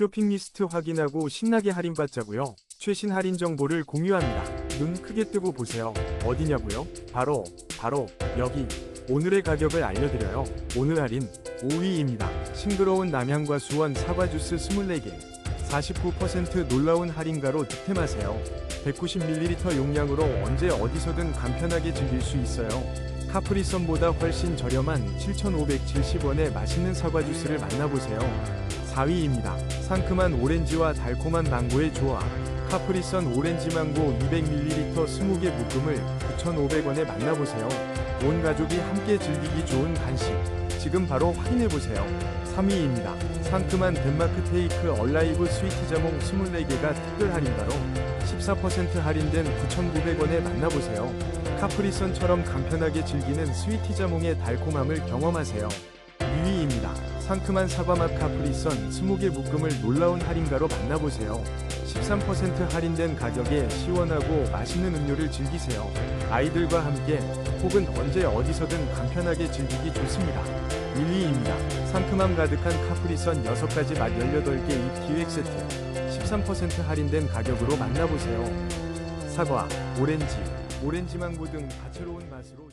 쇼핑 리스트 확인하고 신나게 할인받자고요. 최신 할인 정보를 공유합니다. 눈 크게 뜨고 보세요. 어디냐고요? 바로 바로 여기. 오늘의 가격을 알려드려요. 오늘 할인 5위입니다. 싱그러운 남향과 수원 사과 주스 24개. 49% 놀라운 할인가로 득템하세요. 190ml 용량으로 언제 어디서든 간편하게 즐길 수 있어요. 카프리선보다 훨씬 저렴한 7,570원의 맛있는 사과 주스를 만나보세요. 4위입니다. 상큼한 오렌지와 달콤한 망고의 조합. 카프리선 오렌지 망고 200ml 20개 묶음을 9,500원에 만나보세요. 온 가족이 함께 즐기기 좋은 간식. 지금 바로 확인해보세요. 3위입니다. 상큼한 덴마크 테이크 얼라이브 스위트 자몽 24개가 특별 할인가로 14% 할인된 9,900원에 만나보세요. 카프리선처럼 간편하게 즐기는 스위티자몽의 달콤함을 경험하세요. 2위입니다. 상큼한 사과맛 카프리선 20개 묶음을 놀라운 할인가로 만나보세요. 13% 할인된 가격에 시원하고 맛있는 음료를 즐기세요. 아이들과 함께 혹은 언제 어디서든 간편하게 즐기기 좋습니다. 1위입니다. 상큼함 가득한 카프리선 6가지 맛 18개 입 기획 세트 13% 할인된 가격으로 만나보세요. 사과, 오렌지, 오렌지 망고 등 다채로운 맛으로